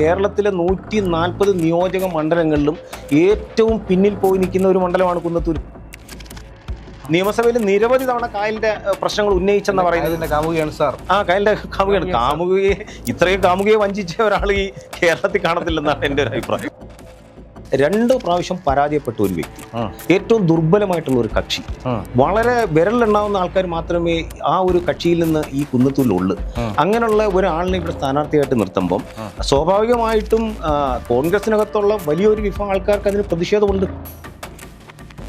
കേരളത്തിലെ നൂറ്റി നാൽപ്പത് നിയോജക മണ്ഡലങ്ങളിലും ഏറ്റവും പിന്നിൽ പോയി നിൽക്കുന്ന ഒരു മണ്ഡലമാണ് കുന്നത്തൂർ. നിയമസഭയിൽ നിരവധി തവണ കായലിന്റെ പ്രശ്നങ്ങൾ ഉന്നയിച്ചെന്ന് പറയുന്നത്. കാമുകയാണ് സാർ. ആ കായലിന്റെ കാമുകയാണ്. കാമുകയെ ഇത്രയും കാമുകയെ വഞ്ചിച്ച ഒരാൾ ഈ കേരളത്തിൽ കാണത്തില്ലെന്നാണ് എന്റെ ഒരു അഭിപ്രായം. രണ്ട് പ്രാവശ്യം പരാജയപ്പെട്ട ഒരു വ്യക്തി. ഏറ്റവും ദുർബലമായിട്ടുള്ള ഒരു കക്ഷി. വളരെ വിരലുണ്ടാവുന്ന ആൾക്കാർ മാത്രമേ ആ ഒരു കക്ഷിയിൽ നിന്ന് ഈ കുന്നത്തൂരിലുള്ളൂ. അങ്ങനെയുള്ള ഒരാളിനെ ഇവിടെ സ്ഥാനാർത്ഥിയായിട്ട് നിർത്തുമ്പം സ്വാഭാവികമായിട്ടും കോൺഗ്രസിനകത്തുള്ള വലിയൊരു വിഭാഗം ആൾക്കാർക്ക് അതിന് പ്രതിഷേധമുണ്ട്.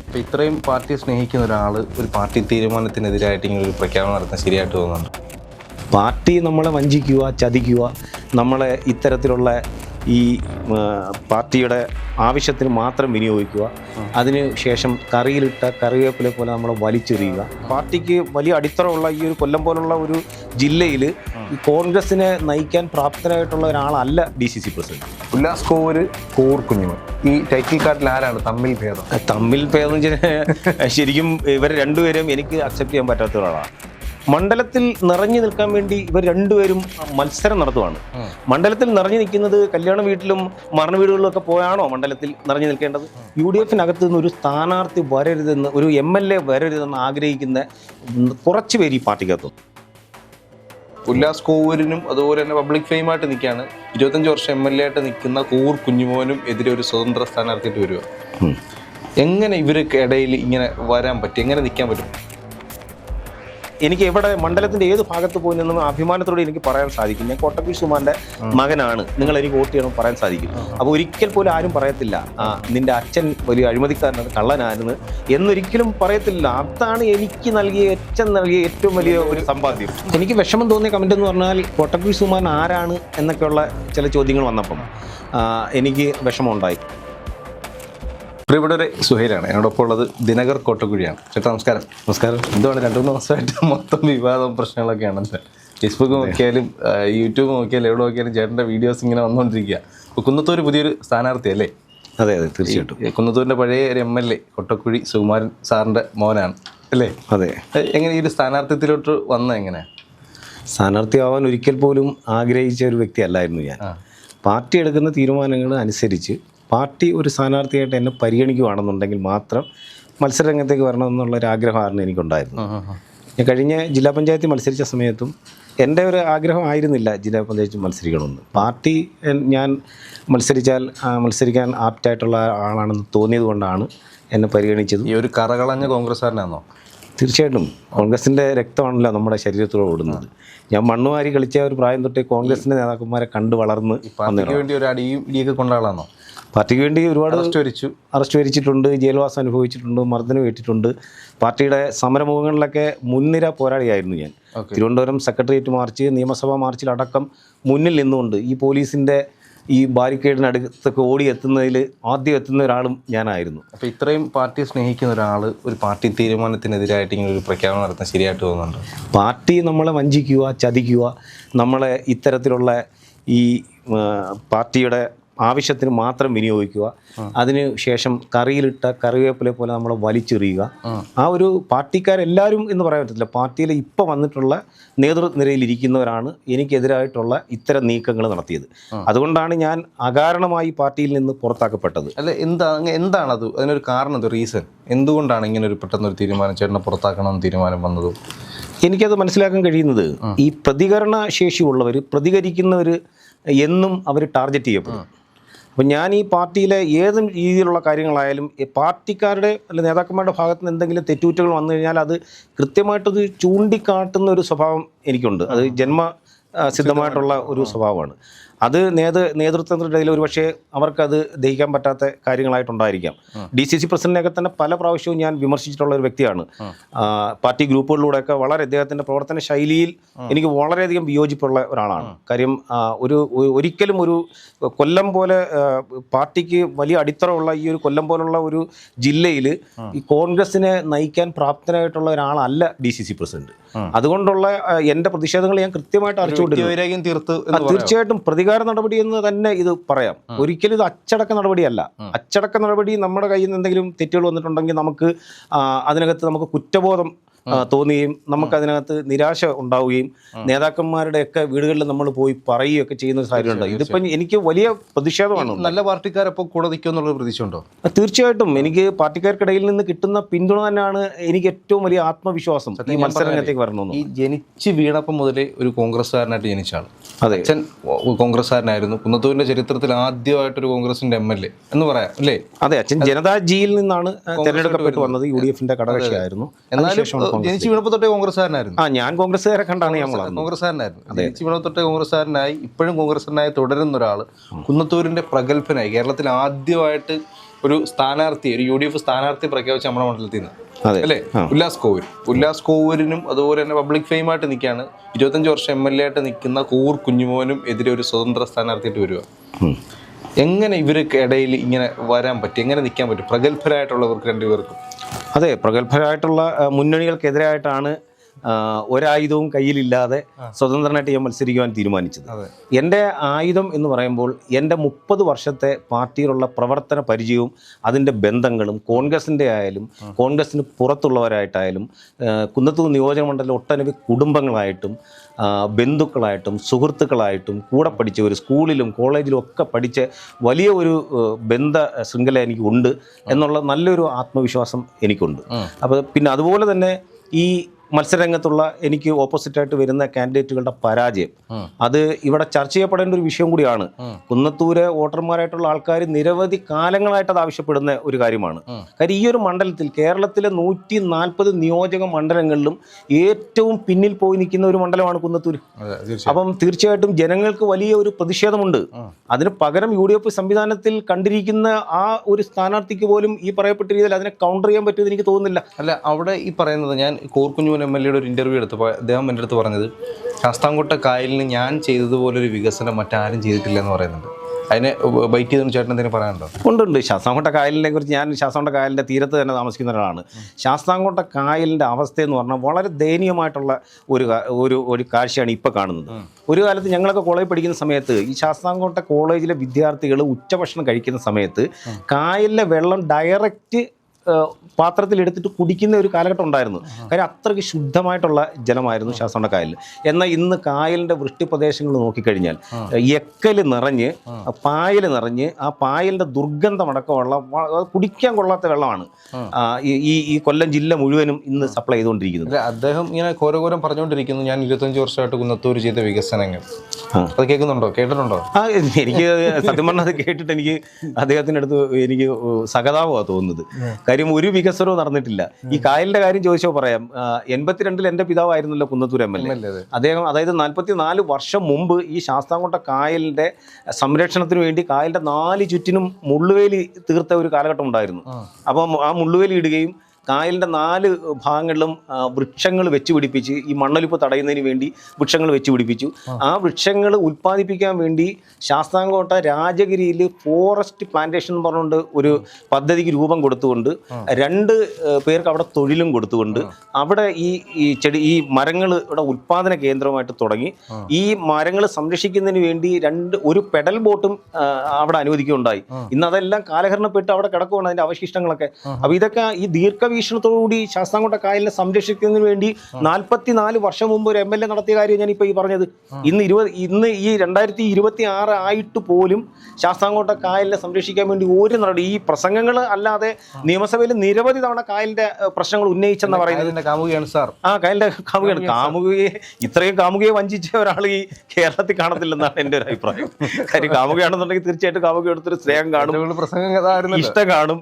അപ്പൊ ഇത്രയും പാർട്ടിയെ സ്നേഹിക്കുന്ന ഒരാൾ ഒരു പാർട്ടി തീരുമാനത്തിനെതിരായിട്ട് ഇങ്ങനെ ഒരു പ്രഖ്യാപനം നടത്താൻ ശരിയായിട്ട് തോന്നുന്നുണ്ട്? പാർട്ടി നമ്മളെ വഞ്ചിക്കുക ചതിക്കുക നമ്മളെ ഇത്തരത്തിലുള്ള ഈ പാർട്ടിയുടെ ആവശ്യത്തിന് മാത്രം വിനിയോഗിക്കുക. അതിന് ശേഷം കറിയിലിട്ട കറിവേപ്പില പോലെ നമ്മൾ വലിച്ചെറിയുക. പാർട്ടിക്ക് വലിയ അടിത്തറയുള്ള ഈ ഒരു കൊല്ലം പോലുള്ള ഒരു ജില്ലയിൽ ഈ കോൺഗ്രസിനെ നയിക്കാൻ പ്രാപ്തരായിട്ടുള്ള ഒരാളല്ല D C C president. Ullas Kovoor core Kunjumon. ഈ ടൈറ്റിൽ കാർഡിൽ ആരാണ് തമ്മിൽ ഭേദം? തമ്മിൽ ഭേദം ശരിക്കും ഇവർ രണ്ടുപേരും എനിക്ക് അക്സെപ്റ്റ് ചെയ്യാൻ പറ്റാത്ത ഒരാളാണ്. മണ്ഡലത്തിൽ നിറഞ്ഞു നിൽക്കാൻ വേണ്ടി ഇവർ രണ്ടുപേരും മത്സരം നടത്തുവാണ്. മണ്ഡലത്തിൽ നിറഞ്ഞു നിൽക്കുന്നത് കല്യാണ വീട്ടിലും മരണ വീടുകളിലും ഒക്കെ പോയാണോ മണ്ഡലത്തിൽ നിറഞ്ഞു നിൽക്കേണ്ടത്? യു ഡി എഫിനകത്ത് നിന്ന് ഒരു സ്ഥാനാർത്ഥി വരരുതെന്ന് ഒരു എം എൽ എ വരരുതെന്ന് ആഗ്രഹിക്കുന്ന കുറച്ച് പേര് ഈ പാർട്ടിക്കകത്തു ഉല്ലാസ് കോവൂരിനും അതുപോലെ തന്നെ പബ്ലിക് ഫെയിമായിട്ട് നിൽക്കുകയാണ്. ഇരുപത്തഞ്ച് വർഷം എം എൽ എ ആയിട്ട് നിൽക്കുന്ന കൂർ കുഞ്ഞുമോനും എതിരെ ഒരു സ്വതന്ത്ര സ്ഥാനാർത്ഥിയായിട്ട് വരിക എങ്ങനെ ഇവർക്ക് ഇടയിൽ ഇങ്ങനെ വരാൻ പറ്റും? എങ്ങനെ നിൽക്കാൻ പറ്റും? എനിക്ക് എവിടെ മണ്ഡലത്തിന്റെ ഏത് ഭാഗത്ത് പോയി നിന്നും അഭിമാനത്തോടെ എനിക്ക് പറയാൻ സാധിക്കും. ഞാൻ കോട്ടപ്പി സുമാന്റെ മകനാണ്. നിങ്ങൾ എനിക്ക് വോട്ട് ചെയ്യണം പറയാൻ സാധിക്കും. അപ്പോൾ ഒരിക്കൽ പോലും ആരും പറയത്തില്ല ആ നിന്റെ അച്ഛൻ വലിയ അഴിമതിക്കാരനാണ് കള്ളനായിരുന്നു എന്നൊരിക്കലും പറയത്തില്ല. അതാണ് എനിക്ക് നൽകിയ അച്ഛൻ നൽകിയ ഏറ്റവും വലിയ ഒരു സമ്പാദ്യം. എനിക്ക് വിഷമം തോന്നിയ കമന്റ് എന്ന് പറഞ്ഞാൽ കോട്ടപ്പി സുമാൻ ആരാണ് എന്നൊക്കെയുള്ള ചില ചോദ്യങ്ങൾ വന്നപ്പം എനിക്ക് വിഷമം ഉണ്ടായി പ്രിയപ്പെട്ടവരെ സുഹൈലാണ്. എന്നോടൊപ്പം ഉള്ളത് ദിനകർ കോട്ടക്കുഴിയാണ്. ചേട്ടാ നമസ്കാരം. നമസ്കാരം. എന്തുകൊണ്ട് രണ്ടു മൂന്ന് ദിവസമായിട്ട് മൊത്തം വിവാദവും പ്രശ്നങ്ങളൊക്കെയാണല്ലോ ഫേസ്ബുക്ക് നോക്കിയാലും യൂട്യൂബ് നോക്കിയാലും എവിടെ നോക്കിയാലും ചേട്ടന്റെ വീഡിയോസ് ഇങ്ങനെ വന്നുകൊണ്ടിരിക്കുക അപ്പോൾ കുന്നത്തൂർ പുതിയൊരു സ്ഥാനാർത്ഥി അല്ലേ അതെ അതെ തീർച്ചയായിട്ടും. കുന്നത്തൂരിന്റെ പഴയ ഒരു M L A Kottakkuzhi Sukumaran സാറിന്റെ മോനാണ്. അല്ലേ? അതെ. എങ്ങനെ ഈ ഒരു സ്ഥാനാർത്ഥിത്തിലോട്ട് വന്നത് എങ്ങനെ സ്ഥാനാർത്ഥിയാവാൻ ഒരിക്കൽ പോലും ആഗ്രഹിച്ച ഒരു വ്യക്തിയല്ലായിരുന്നു ഞാൻ. പാർട്ടി എടുക്കുന്ന തീരുമാനങ്ങൾ അനുസരിച്ച് പാർട്ടി ഒരു സ്ഥാനാർത്ഥിയായിട്ട് എന്നെ പരിഗണിക്കുകയാണെന്നുണ്ടെങ്കിൽ മാത്രം മത്സരരംഗത്തേക്ക് വരണമെന്നുള്ള ഒരു ആഗ്രഹമായിരുന്നു എനിക്കുണ്ടായിരുന്നു. ഞാൻ കഴിഞ്ഞ ജില്ലാ പഞ്ചായത്തിൽ മത്സരിച്ച സമയത്തും എന്റെ ഒരു ആഗ്രഹം ആയിരുന്നില്ല ജില്ലാ പഞ്ചായത്തിൽ മത്സരിക്കണമെന്ന്. പാർട്ടി ഞാൻ മത്സരിച്ചാൽ മത്സരിക്കാൻ ആപ്റ്റായിട്ടുള്ള ആളാണെന്ന് തോന്നിയത് കൊണ്ടാണ് എന്നെ പരിഗണിച്ചത്. ഈ ഒരു കറകളഞ്ഞ കോൺഗ്രസ്സുകാരനാണോ തീർച്ചയായിട്ടും. കോൺഗ്രസിന്റെ രക്തമാണല്ലോ നമ്മുടെ ശരീരത്തോട് ഓടുന്നത്. ഞാൻ മണ്ണുമാരി കളിച്ച ഒരു പ്രായം തൊട്ടേ കോൺഗ്രസിന്റെ നേതാക്കന്മാരെ കണ്ടു വളർന്ന് വേണ്ടി ഒരു അടിയും ഇടിയൊക്കെ കൊണ്ട ആളാണോ പാർട്ടിക്ക് വേണ്ടി ഒരുപാട് അറസ്റ്റ് വരിച്ചു. അറസ്റ്റ് വരിച്ചിട്ടുണ്ട് ജയിൽവാസം അനുഭവിച്ചിട്ടുണ്ട് മർദ്ദനം ഏറ്റിട്ടുണ്ട്. പാർട്ടിയുടെ സമരമുഖങ്ങളിലൊക്കെ മുൻനിര പോരാളിയായിരുന്നു ഞാൻ. തിരുവനന്തപുരം സെക്രട്ടേറിയറ്റ് മാർച്ച് നിയമസഭാ മാർച്ചിലടക്കം മുന്നിൽ നിന്നുകൊണ്ട് ഈ പോലീസിന്റെ ഈ ബാരിക്കേഡിനടുത്തൊക്കെ ഓടി എത്തുന്നതിൽ ആദ്യം എത്തുന്ന ഒരാളും ഞാനായിരുന്നു. അപ്പോൾ ഇത്രയും പാർട്ടി സ്നേഹിക്കുന്ന ഒരാൾ ഒരു പാർട്ടി തീരുമാനത്തിനെതിരായിട്ട് ഇങ്ങനെ ഒരു പ്രഖ്യാപനം നടത്താൻ ശരിയായിട്ട് തോന്നുന്നുണ്ട്? പാർട്ടി നമ്മളെ വഞ്ചിക്കുക ചതിക്കുക നമ്മളെ ഇത്തരത്തിലുള്ള ഈ പാർട്ടിയുടെ ആവശ്യത്തിന് മാത്രം വിനിയോഗിക്കുക. അതിന് ശേഷം കറിയിലിട്ട കറിവേപ്പില പോലെ നമ്മൾ വലിച്ചെറിയുക. ആ. ഒരു പാർട്ടിക്കാരെല്ലാവരും എന്ന് പറയാൻ പറ്റത്തില്ല. പാർട്ടിയിൽ ഇപ്പോൾ വന്നിട്ടുള്ള നേതൃനിരയിലിരിക്കുന്നവരാണ് എനിക്കെതിരായിട്ടുള്ള ഇത്തരം നീക്കങ്ങൾ നടത്തിയത്. അതുകൊണ്ടാണ് ഞാൻ അകാരണമായി പാർട്ടിയിൽ നിന്ന് പുറത്താക്കപ്പെട്ടത്. അല്ല എന്താ എന്താണ് അത് അതിനൊരു കാരണം അത് റീസൺ? എന്തുകൊണ്ടാണ് ഇങ്ങനെ ഒരു പെട്ടെന്നൊരു തീരുമാനം ചേട്ടനെ പുറത്താക്കണം തീരുമാനം വന്നത്? എനിക്കത് മനസ്സിലാക്കാൻ കഴിയുന്നത് ഈ പ്രതികരണ ശേഷിയുള്ളവർ പ്രതികരിക്കുന്നവർ എന്നും അവർ ടാർഗറ്റ് ചെയ്യപ്പെടും. അപ്പം ഞാൻ ഈ പാർട്ടിയിലെ ഏത് രീതിയിലുള്ള കാര്യങ്ങളായാലും പാർട്ടിക്കാരുടെ അല്ലെങ്കിൽ നേതാക്കന്മാരുടെ ഭാഗത്ത് നിന്ന് എന്തെങ്കിലും തെറ്റുകുറ്റങ്ങൾ വന്നു കഴിഞ്ഞാൽ അത് കൃത്യമായിട്ടത് ചൂണ്ടിക്കാട്ടുന്ന ഒരു സ്വഭാവം എനിക്കുണ്ട്. അത് ജന്മ സിദ്ധമായിട്ടുള്ള ഒരു സ്വഭാവമാണ്. അത് നേതൃ ഇടയിൽ ഒരുപക്ഷെ അവർക്കത് ദഹിക്കാൻ പറ്റാത്ത കാര്യങ്ങളായിട്ടുണ്ടായിരിക്കാം. ഡി സി സി പ്രസിഡന്റിനെയൊക്കെ തന്നെ പല പ്രാവശ്യവും ഞാൻ വിമർശിച്ചിട്ടുള്ള ഒരു വ്യക്തിയാണ്. പാർട്ടി ഗ്രൂപ്പുകളിലൂടെയൊക്കെ വളരെ അദ്ദേഹത്തിന്റെ പ്രവർത്തന ശൈലിയിൽ എനിക്ക് വളരെയധികം വിയോജിപ്പുള്ള ഒരാളാണ്. കാര്യം ഒരു ഒരിക്കലും ഒരു കൊല്ലം പോലെ പാർട്ടിക്ക് വലിയ അടിത്തറയുള്ള ഈ ഒരു കൊല്ലം പോലുള്ള ഒരു ജില്ലയിൽ ഈ കോൺഗ്രസിനെ നയിക്കാൻ പ്രാപ്തനായിട്ടുള്ള ഒരാളല്ല ഡി സി സി പ്രസിഡന്റ്. അതുകൊണ്ടുള്ള എന്റെ എന്റെ പ്രതിഷേധങ്ങൾ ഞാൻ കൃത്യമായിട്ട് തീർത്ത് പറയാം തീർച്ചയായിട്ടും പ്രതികാര നടപടി എന്ന് തന്നെ ഇത് പറയാം. ഒരിക്കലും ഇത് അച്ചടക്ക നടപടിയല്ല. അച്ചടക്ക നടപടി നമ്മുടെ കയ്യിൽ നിന്ന് എന്തെങ്കിലും തെറ്റുകൾ വന്നിട്ടുണ്ടെങ്കിൽ നമുക്ക് അതിനകത്ത് നമുക്ക് കുറ്റബോധം തോന്നുകയും നമുക്കതിനകത്ത് നിരാശ ഉണ്ടാവുകയും നേതാക്കന്മാരുടെയൊക്കെ വീടുകളിൽ നമ്മൾ പോയി പറയുകയൊക്കെ ചെയ്യുന്ന സാഹചര്യം ഇതിപ്പം എനിക്ക് വലിയ പ്രതിഷേധമാണ് നല്ല പാർട്ടിക്കാരപ്പോൾ കൂടെ നിൽക്കുമെന്നുള്ള പ്രതീക്ഷയുണ്ടോ? തീർച്ചയായിട്ടും. എനിക്ക് പാർട്ടിക്കാർക്കിടയിൽ നിന്ന് കിട്ടുന്ന പിന്തുണ തന്നെയാണ് എനിക്ക് ഏറ്റവും വലിയ ആത്മവിശ്വാസം ഈ മത്സരരംഗത്തേക്ക് വരണമെന്ന്. ഈ ജനിച്ച് വീണപ്പം മുതലേ ഒരു കോൺഗ്രസ്സുകാരനായിട്ട് ജനിച്ചാണ്. ആൾ അതെ. അച്ഛൻ കോൺഗ്രസ്സുകാരനായിരുന്നു. കുന്നത്തൂരിന്റെ ചരിത്രത്തിൽ ആദ്യമായിട്ടൊരു കോൺഗ്രസിന്റെ എം എൽ എ എന്ന് പറയാം അല്ലേ? അതെ അച്ഛൻ ജനതാ ജിയിൽ നിന്നാണ് തെരഞ്ഞെടുക്കപ്പെട്ട് വന്നത്. യു ഡി എഫിന്റെ കടകക്ഷിയായിരുന്നു. എന്നാലും. ജനിച്ച് വീണപ്പത്തൊട്ടേ കോൺഗ്രസ്സുകാരനായിരുന്നു. ആ ഞാൻ കോൺഗ്രസ്സുകാരെ കണ്ടാണ് ഞാൻ കോൺഗ്രസ്സുകാരനായിരുന്നു. ജനിച്ച് വീണപ്പത്തൊട്ടേ കോൺഗ്രസ്സുകാരനായി ഇപ്പോഴും കോൺഗ്രസ്സുകാരനായി തുടരുന്ന ഒരാൾ കുന്നത്തൂരിന്റെ പ്രഗത്ഭനായി കേരളത്തിൽ ആദ്യമായിട്ട് ഒരു സ്ഥാനാർത്ഥി ഒരു യു ഡി എഫ് സ്ഥാനാർത്ഥി പ്രഖ്യാപിച്ച നമ്മുടെ മണ്ഡലത്തിൽ നിന്ന് അല്ലേ? ഉല്ലാസ് കോവൂർ ഉല്ലാസ് കോവൂരിനും അതുപോലെ തന്നെ പബ്ലിക് ഫെയിം ആയിട്ട് നിൽക്കുകയാണ്. ഇരുപത്തഞ്ച് വർഷം എം എൽ എ ആയിട്ട് നിൽക്കുന്ന കൂർ കുഞ്ഞുമോനും എതിരെ ഒരു സ്വതന്ത്ര സ്ഥാനാർത്ഥിയായിട്ട് വരിക. എങ്ങനെ ഇവർക്ക് ഇടയിൽ ഇങ്ങനെ വരാൻ പറ്റും? എങ്ങനെ നിൽക്കാൻ പറ്റും? പ്രഗത്ഭരായിട്ടുള്ളവർക്ക് രണ്ടുപേർക്കും. അതെ പ്രഗത്ഭരായിട്ടുള്ള മുന്നണികൾക്കെതിരായിട്ടാണ് ഒരായുധവും കയ്യിലില്ലാതെ സ്വതന്ത്രനായിട്ട് ഞാൻ മത്സരിക്കുവാൻ തീരുമാനിച്ചത്. എന്റെ ആയുധം എന്ന് പറയുമ്പോൾ എന്റെ മുപ്പത് വർഷത്തെ പാർട്ടിയിലുള്ള പ്രവർത്തന പരിചയവും അതിന്റെ ബന്ധങ്ങളും കോൺഗ്രസിന്റെ ആയാലും കോൺഗ്രസിന് പുറത്തുള്ളവരായിട്ടായാലും കുന്നത്തൂർ നിയോജക മണ്ഡലം ഒട്ടനവധി കുടുംബങ്ങളായിട്ടും ബന്ധുക്കളായിട്ടും സുഹൃത്തുക്കളായിട്ടും കൂടെ പഠിച്ച ഒരു സ്കൂളിലും കോളേജിലും ഒക്കെ പഠിച്ച വലിയ ഒരു ബന്ധ ശൃംഖല എനിക്ക് ഉണ്ട് എന്നുള്ള നല്ലൊരു ആത്മവിശ്വാസം എനിക്കുണ്ട്. അപ്പോൾ പിന്നെ അതുപോലെ തന്നെ ഈ മത്സരരംഗത്തുള്ള എനിക്ക് ഓപ്പോസിറ്റായിട്ട് വരുന്ന കാൻഡിഡേറ്റുകളുടെ പരാജയം. അത് ഇവിടെ ചർച്ച ചെയ്യപ്പെടേണ്ട ഒരു വിഷയം കൂടിയാണ്. കുന്നത്തൂര് വോട്ടർമാരായിട്ടുള്ള ആൾക്കാർ നിരവധി കാലങ്ങളായിട്ട് അത് ആവശ്യപ്പെടുന്ന ഒരു കാര്യമാണ്. കാര്യം ഈ ഒരു മണ്ഡലത്തിൽ കേരളത്തിലെ നൂറ്റി നാൽപ്പത് നിയോജക മണ്ഡലങ്ങളിലും ഏറ്റവും പിന്നിൽ പോയി നിൽക്കുന്ന ഒരു മണ്ഡലമാണ് കുന്നത്തൂര്. അപ്പം തീർച്ചയായിട്ടും ജനങ്ങൾക്ക് വലിയ ഒരു പ്രതിഷേധമുണ്ട്. അതിന് പകരം യു ഡി എഫ് സംവിധാനത്തിൽ കണ്ടിരിക്കുന്ന ആ ഒരു സ്ഥാനാർത്ഥിക്ക് പോലും ഈ പറയപ്പെട്ട രീതിയിൽ അതിനെ കൗണ്ടർ ചെയ്യാൻ പറ്റുമെന്ന് എനിക്ക് തോന്നുന്നില്ല. അല്ല അവിടെ ഈ പറയുന്നത് ഞാൻ കോർക്കുഞ്ഞുവൻ എം എൽ എയുടെ ഒരു ഇന്റർവ്യൂ എടുത്തപ്പോൾ അദ്ദേഹം എന്റെ അടുത്ത് പറഞ്ഞത് ശാസ്താംകോട്ട കായലിന് ഞാൻ ചെയ്തതുപോലൊരു വികസനം മറ്റാരും ചെയ്തിട്ടില്ല എന്ന് പറയുന്നുണ്ട്. അതിനെ ബൈറ്റ് ചെയ്തെന്ന് ചേട്ടൻ എന്തെങ്കിലും പറയാനുണ്ടോ? ഉണ്ട് ഉണ്ട് ശാസ്താംകോട്ട കായലിനെ കുറിച്ച് ഞാൻ ശാസ്താംകോട്ട കായലിന്റെ തീരത്ത് തന്നെ താമസിക്കുന്ന ഒരാളാണ്. ശാസ്താംകോട്ട കായലിന്റെ അവസ്ഥ എന്ന് പറഞ്ഞാൽ വളരെ ദയനീയമായിട്ടുള്ള ഒരു ഒരു ഒരു കാഴ്ചയാണ് ഇപ്പോൾ കാണുന്നത്. ഒരു കാലത്ത് ഞങ്ങളൊക്കെ കോളേജ് പഠിക്കുന്ന സമയത്ത് ഈ ശാസ്താംകോട്ട കോളേജിലെ വിദ്യാർത്ഥികൾ ഉച്ചഭക്ഷണം കഴിക്കുന്ന സമയത്ത് കായലിലെ വെള്ളം ഡയറക്റ്റ് പാത്രത്തിൽ എടുത്തിട്ട് കുടിക്കുന്ന ഒരു കാലഘട്ടം ഉണ്ടായിരുന്നു. കാര്യം അത്രയ്ക്ക് ശുദ്ധമായിട്ടുള്ള ജലമായിരുന്നു ശാസ്താംകോട്ട കായലിൽ എന്നാൽ ഇന്ന് കായലിന്റെ വൃഷ്ടിപ്രദേശങ്ങൾ നോക്കിക്കഴിഞ്ഞാൽ എക്കൽ നിറഞ്ഞ് പായൽ നിറഞ്ഞ് ആ പായലിന്റെ ദുർഗന്ധമടക്കമുള്ള അടക്കമുള്ള കുടിക്കാൻ കൊള്ളാത്ത വെള്ളമാണ്. ഈ- ഈ കൊല്ലം ജില്ല മുഴുവനും ഇന്ന് സപ്ലൈ ചെയ്തുകൊണ്ടിരിക്കുന്നത്. അദ്ദേഹം ഇങ്ങനെ ഘോരഘോരം പറഞ്ഞുകൊണ്ടിരിക്കുന്നു ഞാൻ ഇരുപത്തഞ്ച് വർഷമായിട്ട് കുന്നത്തൂർ ചെയ്ത വികസനങ്ങൾ. അത് കേൾക്കുന്നുണ്ടോ? കേട്ടിട്ടുണ്ടോ? ആ എനിക്ക് സത്യം പറഞ്ഞാൽ അത് കേട്ടിട്ട് എനിക്ക് അദ്ദേഹത്തിന്റെ അടുത്ത് എനിക്ക് സഹതാപമാണ് തോന്നുന്നത്. കാര്യം ഒരു വികസനവും നടന്നിട്ടില്ല. ഈ കായലിന്റെ കാര്യം ചോദിച്ചോ പറയാം എൺപത്തിരണ്ടിൽ എന്റെ പിതാവായിരുന്നല്ലോ കുന്നത്തൂർ എം എൽ എ. അദ്ദേഹം അതായത് നാൽപ്പത്തി നാല് വർഷം മുമ്പ് ഈ ശാസ്താംകോട്ട കായലിന്റെ സംരക്ഷണത്തിന് വേണ്ടി കായലിന്റെ നാല് ചുറ്റിനും മുള്ളുവേലി തീർത്ത ഒരു കാലഘട്ടം ഉണ്ടായിരുന്നു. അപ്പം ആ മുള്ളുവേലി ഇടുകയും കായലിന്റെ നാല് ഭാഗങ്ങളിലും വൃക്ഷങ്ങൾ വെച്ച് പിടിപ്പിച്ച് ഈ മണ്ണൊലിപ്പ് തടയുന്നതിന് വേണ്ടി വൃക്ഷങ്ങൾ വെച്ച് പിടിപ്പിച്ചു. ആ. വൃക്ഷങ്ങൾ ഉൽപ്പാദിപ്പിക്കാൻ വേണ്ടി ശാസ്താംകോട്ട രാജഗിരിയിൽ ഫോറസ്റ്റ് പ്ലാന്റേഷൻ എന്ന് പറഞ്ഞുകൊണ്ട് ഒരു പദ്ധതിക്ക് രൂപം കൊടുത്തുകൊണ്ട് രണ്ട് പേർക്ക് അവിടെ തൊഴിലും കൊടുത്തുകൊണ്ട് അവിടെ ഈ ഈ ചെടി ഈ മരങ്ങൾ ഇവിടെ ഉൽപ്പാദന കേന്ദ്രമായിട്ട് തുടങ്ങി. ഈ മരങ്ങൾ സംരക്ഷിക്കുന്നതിന് വേണ്ടി രണ്ട് ഒരു പെഡൽ ബോട്ടും അവിടെ അനുവദിക്കുകയുണ്ടായി. ഇന്ന് അതെല്ലാം കാലഹരണപ്പെട്ട് അവിടെ കിടക്കുകയാണ് അതിന്റെ അവശിഷ്ടങ്ങളൊക്കെ. അപ്പോൾ ഇതൊക്കെ ഈ ദീർഘവീക്ഷണത്തോടുകൂടി ശാസ്താംകോട്ട കായലിനെ സംരക്ഷിക്കുന്നതിന് വേണ്ടി നാൽപ്പത്തിനാല് വർഷം മുമ്പ് ഒരു എം എൽ എ നടത്തിയ കാര്യം ഞാൻ ഇപ്പൊ ഈ പറഞ്ഞത്. ഇന്ന് ഇരുപത് ഇന്ന് ഈ രണ്ടായിരത്തി ഇരുപത്തി ആറ് ആയിട്ട് പോലും ശാസ്താംകോട്ട കായലിനെ സംരക്ഷിക്കാൻ വേണ്ടി ഒരു നടപടി ഈ പ്രസംഗങ്ങൾ അല്ലാതെ നിയമസഭയിൽ നിരവധി തവണ കായലിന്റെ പ്രശ്നങ്ങൾ ഉന്നയിച്ചെന്ന് പറയുന്നത്. കാമുകയാണ് സാർ. ആ കായലിന്റെ കാമുകയാണ്. കാമുകയെ ഇത്രയും കാമുകയെ വഞ്ചിച്ച ഒരാൾ ഈ കേരളത്തിൽ കാണത്തില്ലെന്നാണ് എന്റെ ഒരു അഭിപ്രായം. കാര്യം കാമുകയാണെന്നുണ്ടെങ്കിൽ തീർച്ചയായിട്ടും കാമുകയെടുത്തൊരു സ്നേഹം കാണും. ഇഷ്ടം കാണും.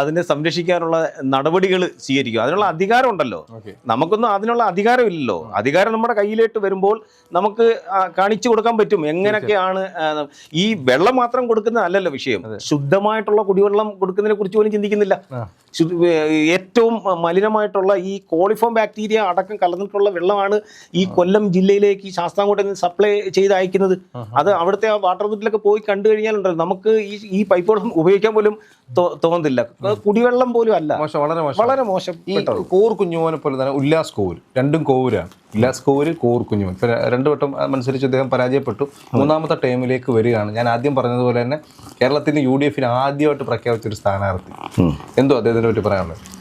അതിനെ സംരക്ഷിക്കാനുള്ള നടപടികൾ സ്വീകരിക്കും. അതിനുള്ള അധികാരം ഉണ്ടല്ലോ നമുക്കൊന്നും അതിനുള്ള അധികാരം ഇല്ലല്ലോ അധികാരം നമ്മുടെ കയ്യിലേക്ക് വരുമ്പോൾ നമുക്ക് കാണിച്ചു കൊടുക്കാൻ പറ്റും. എങ്ങനെയൊക്കെയാണ് ഈ വെള്ളം മാത്രം കൊടുക്കുന്നതല്ലല്ലോ വിഷയം. ശുദ്ധമായിട്ടുള്ള കുടിവെള്ളം കൊടുക്കുന്നതിനെ കുറിച്ച് പോലും ചിന്തിക്കുന്നില്ല. ഏറ്റവും മലിനമായിട്ടുള്ള ഈ കോളിഫോം ബാക്ടീരിയ അടക്കം കലർന്നിട്ടുള്ള വെള്ളമാണ് ഈ കൊല്ലം ജില്ലയിലേക്ക് ഈ ശാസ്താംകോട്ടയിൽ നിന്ന് സപ്ലൈ ചെയ്ത് അയക്കുന്നത്. അത് അവിടുത്തെ ആ വാട്ടർ ബോട്ടിലൊക്കെ പോയി കണ്ടു കഴിഞ്ഞാലുണ്ടല്ലോ. നമുക്ക് ഈ ഈ പൈപ്പ് വെള്ളം ഉപയോഗിക്കാൻ പോലും തോ- തോന്നുന്നില്ല കുടിവെള്ളം പോലും അല്ല. മോശം വളരെ മോശം. വളരെ ഈ മോശപ്പെട്ട കോർ കുഞ്ഞുമോനെ പോലെ തന്നെ ഉല്ലാസ് കോവൂർ. രണ്ടും കോവൂരാണ്. ഉല്ലാസ് കോവൂര് കോർ കുഞ്ഞുമോൻ. ഇപ്പൊ രണ്ടു വട്ടം മത്സരിച്ച് അദ്ദേഹം പരാജയപ്പെട്ടു. മൂന്നാമത്തെ ടൈമിലേക്ക് വരികയാണ്. ഞാൻ ആദ്യം പറഞ്ഞതുപോലെ തന്നെ കേരളത്തിന് യു ഡി എഫിന് ആദ്യമായിട്ട് പ്രഖ്യാപിച്ച ഒരു സ്ഥാനാർത്ഥി. എന്തോ അദ്ദേഹത്തിനെ പറ്റി പറയാനുള്ളത്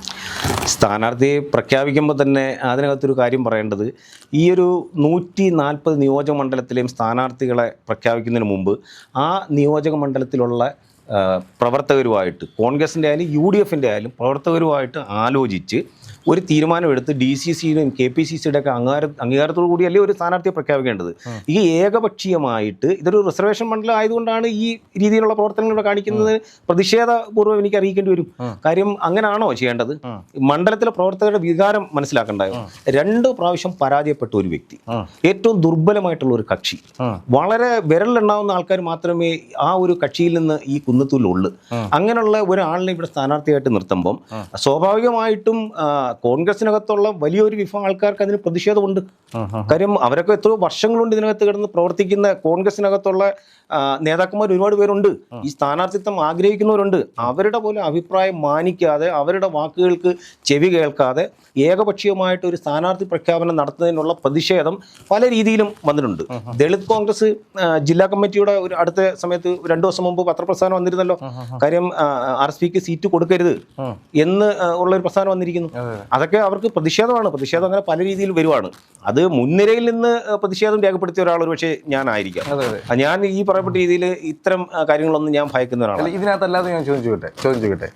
സ്ഥാനാർത്ഥിയെ പ്രഖ്യാപിക്കുമ്പോൾ തന്നെ അതിനകത്തൊരു കാര്യം പറയേണ്ടത് ഈ ഒരു നൂറ്റി നാൽപ്പത് നിയോജക മണ്ഡലത്തിലെയും സ്ഥാനാർത്ഥികളെ പ്രഖ്യാപിക്കുന്നതിന് മുമ്പ് ആ നിയോജക മണ്ഡലത്തിലുള്ള പ്രവർത്തകരുമായിട്ട് കോൺഗ്രസിന്റെ ആയാലും യു ഡി എഫിന്റെ ആയാലും പ്രവർത്തകരുമായിട്ട് ആലോചിച്ച് ഒരു തീരുമാനമെടുത്ത് ഡി സി സിയുടെയും കെ പി സി സിയുടെ ഒക്കെ അംഗീകാര അംഗീകാരത്തോടു കൂടിയല്ലേ ഒരു സ്ഥാനാർത്ഥിയെ പ്രഖ്യാപിക്കേണ്ടത്? ഈ ഏകപക്ഷീയമായിട്ട് ഇതൊരു റിസർവേഷൻ മണ്ഡലം ആയതുകൊണ്ടാണ് ഈ രീതിയിലുള്ള പ്രവർത്തനങ്ങൾ കാണിക്കുന്നത്. പ്രതിഷേധപൂർവം എനിക്ക് അറിയിക്കേണ്ടി വരും. കാര്യം അങ്ങനെയാണോ ചെയ്യേണ്ടത്? മണ്ഡലത്തിലെ പ്രവർത്തകരുടെ വികാരം മനസ്സിലാക്കണ്ടായോ രണ്ട് പ്രാവശ്യം പരാജയപ്പെട്ട ഒരു വ്യക്തി. ഏറ്റവും ദുർബലമായിട്ടുള്ള ഒരു കക്ഷി. വളരെ വിരലുണ്ടാവുന്ന ആൾക്കാർ മാത്രമേ ആ ഒരു കക്ഷിയിൽ നിന്ന് ഈ കുന്നത്തൂലുള്ളൂ അങ്ങനെയുള്ള ഒരാളിനെ ഇവിടെ സ്ഥാനാർത്ഥിയായിട്ട് നിർത്തുമ്പം സ്വാഭാവികമായിട്ടും കോൺഗ്രസിനകത്തുള്ള വലിയൊരു വിഭാഗം ആൾക്കാർക്ക് അതിന് പ്രതിഷേധമുണ്ട്. കാര്യം അവരൊക്കെ എത്ര വർഷങ്ങളുണ്ട് ഇതിനകത്ത് കിടന്ന് പ്രവർത്തിക്കുന്ന കോൺഗ്രസിനകത്തുള്ള നേതാക്കന്മാർ ഒരുപാട് പേരുണ്ട്. ഈ സ്ഥാനാർത്ഥിത്വം ആഗ്രഹിക്കുന്നവരുണ്ട്. അവരുടെ പോലും അഭിപ്രായം മാനിക്കാതെ അവരുടെ വാക്കുകൾക്ക് ചെവി കേൾക്കാതെ ഏകപക്ഷീയമായിട്ട് ഒരു സ്ഥാനാർത്ഥി പ്രഖ്യാപനം നടത്തുന്നതിനുള്ള പ്രതിഷേധം പല രീതിയിലും വന്നിട്ടുണ്ട്. ദളിത് കോൺഗ്രസ് ജില്ലാ കമ്മിറ്റിയുടെ ഒരു അടുത്ത സമയത്ത് രണ്ടു ദിവസം മുമ്പ് പത്രപ്രസ്ഥാനം വന്നിരുന്നല്ലോ. കാര്യം ആർ എസ് പിക്ക് സീറ്റ് കൊടുക്കരുത് എന്ന് ഉള്ള ഒരു പ്രസ്ഥാനം വന്നിരിക്കുന്നു. അതൊക്കെ അവർക്ക് പ്രതിഷേധമാണ്. പ്രതിഷേധം അങ്ങനെ പല രീതിയിൽ വരുവാണ്. അത് മുൻനിരയിൽ നിന്ന് പ്രതിഷേധം രേഖപ്പെടുത്തിയ ഒരാൾ ഒരു പക്ഷേ ഞാനായിരിക്കാം ഞാൻ ഈ പറയപ്പെട്ട രീതിയിൽ ഇത്തരം കാര്യങ്ങളൊന്നും ഞാൻ ഭയക്കുന്ന ഒരാളാണ്. ഇതിനകത്തല്ലാതെ ഞാൻ ചോദിച്ചു ചോട്ടെ ചോദിച്ചു ചോട്ടെ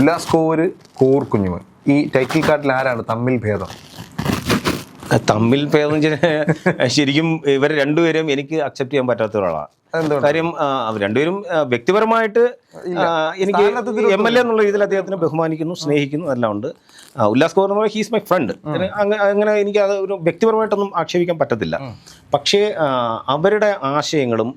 ഉല്ലാസ് കോവൂര് കൂർ കുഞ്ഞുമ ഈ ടൈറ്റിൽ കാർഡിൽ ആരാണ് തമ്മിൽ ഭേദം? തമ്മിൽ ഭേദം ശരിക്കും ഇവർ രണ്ടുപേരും എനിക്ക് അക്സെപ്റ്റ് ചെയ്യാൻ പറ്റാത്ത ഒരാളാണ്. കാര്യം രണ്ടുപേരും വ്യക്തിപരമായിട്ട് എനിക്ക് എം എൽ എ എന്നുള്ള രീതിയിൽ അദ്ദേഹത്തിനെ ബഹുമാനിക്കുന്നു സ്നേഹിക്കുന്നു എല്ലാം ഉണ്ട്. ഉല്ലാസ് കുമാർ എന്ന് പറയുന്നത് ഹീസ് മൈ ഫ്രണ്ട് അങ്ങനെ എനിക്ക് അത് ഒരു വ്യക്തിപരമായിട്ടൊന്നും ആക്ഷേപിക്കാൻ പറ്റത്തില്ല. പക്ഷേ അവരുടെ ആശയങ്ങളും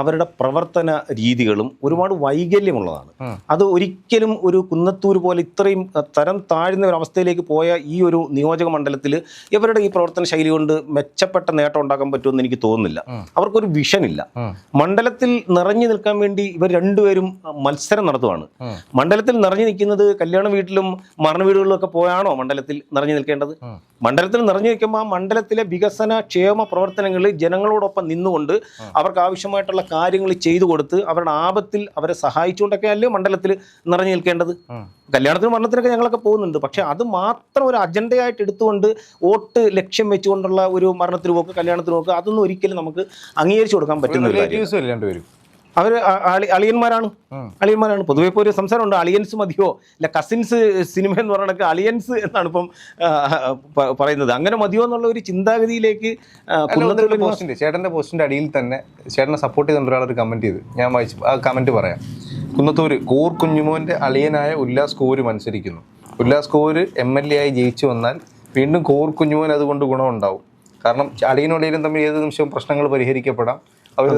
അവരുടെ പ്രവർത്തന രീതികളും ഒരുപാട് വൈകല്യമുള്ളതാണ്. അത് ഒരിക്കലും ഒരു കുന്നത്തൂർ പോലെ ഇത്രയും തരം താഴ്ന്ന ഒരു അവസ്ഥയിലേക്ക് പോയ ഈ ഒരു നിയോജക മണ്ഡലത്തിൽ ഇവരുടെ ഈ പ്രവർത്തന ശൈലി കൊണ്ട് മെച്ചപ്പെട്ട നേട്ടം ഉണ്ടാക്കാൻ പറ്റുമെന്ന് എനിക്ക് തോന്നുന്നില്ല. അവർക്കൊരു വിഷൻ ഇല്ല. മണ്ഡലത്തിൽ നിറഞ്ഞു നിൽക്കാൻ വേണ്ടി ഇവർ രണ്ടുപേരും മത്സരം നടത്തുവാണ്. മണ്ഡലത്തിൽ നിറഞ്ഞു നിൽക്കുന്നത് കല്യാണ വീട്ടിലും മരണ വീടുകളിലും ഒക്കെ പോയാണോ മണ്ഡലത്തിൽ നിറഞ്ഞു നിൽക്കേണ്ടത്? മണ്ഡലത്തിൽ നിറഞ്ഞു നിൽക്കുമ്പോൾ ആ മണ്ഡലത്തിലെ വികസന ക്ഷേമ പ്രവർത്തനങ്ങളിൽ ജനങ്ങളോടൊപ്പം നിന്നുകൊണ്ട് അവർക്ക് ആവശ്യമായിട്ടുള്ള കാര്യങ്ങൾ ചെയ്തു കൊടുത്ത് അവരുടെ ആപത്തിൽ അവരെ സഹായിച്ചുകൊണ്ടൊക്കെ അല്ലേ മണ്ഡലത്തിൽ നിറഞ്ഞു നിൽക്കേണ്ടത്? കല്യാണത്തിനും മരണത്തിനൊക്കെ ഞങ്ങളൊക്കെ പോകുന്നുണ്ട്. പക്ഷെ അത് മാത്രം ഒരു അജണ്ടയായിട്ട് എടുത്തുകൊണ്ട് വോട്ട് ലക്ഷ്യം വെച്ചുകൊണ്ടുള്ള ഒരു മരണത്തിന് പോക്ക് കല്യാണത്തിന് പോക്ക് അതൊന്നും ഒരിക്കലും നമുക്ക് അംഗീകരിച്ചു കൊടുക്കാൻ പറ്റുന്ന ഒരു കാര്യം റിലേറ്റീവ്സും അല്ലേ രണ്ടുപേരും. അവർ അളിയന്മാരാണ്. അളിയന്മാരാണ്. പൊതുവെ ഇപ്പോൾ ഒരു സംസാരമുണ്ട് അളിയൻസ് മതിയോ? അല്ല കസിൻസ് സിനിമ എന്ന് പറയുന്നത് അളിയൻസ് എന്നാണ് ഇപ്പം പറയുന്നത്. അങ്ങനെ മതിയോ എന്നുള്ള ഒരു ചിന്താഗതിയിലേക്ക് പോസ്റ്റിന്റെ ചേട്ടന്റെ പോസ്റ്റിന്റെ അടിയിൽ തന്നെ ചേട്ടനെ സപ്പോർട്ട് ചെയ്ത ഒരാളൊരു ഒരു കമന്റ് ചെയ്ത്. ഞാൻ വായിച്ചു ആ കമന്റ് പറയാം. കുന്നത്തൂര് കൂർ കുഞ്ഞുമോന്റെ അളിയനായ ഉല്ലാസ് കോര് മത്സരിക്കുന്നു. ഉല്ലാസ് കോര് എം എൽ എ ആയി ജയിച്ചു വന്നാൽ വീണ്ടും കൂർ കുഞ്ഞുമോൻ അതുകൊണ്ട് ഗുണമുണ്ടാവും. കാരണം അളിയനും അളിയനും തമ്മിൽ ഏത് നിമിഷവും പ്രശ്നങ്ങൾ പരിഹരിക്കപ്പെടാം. അവർ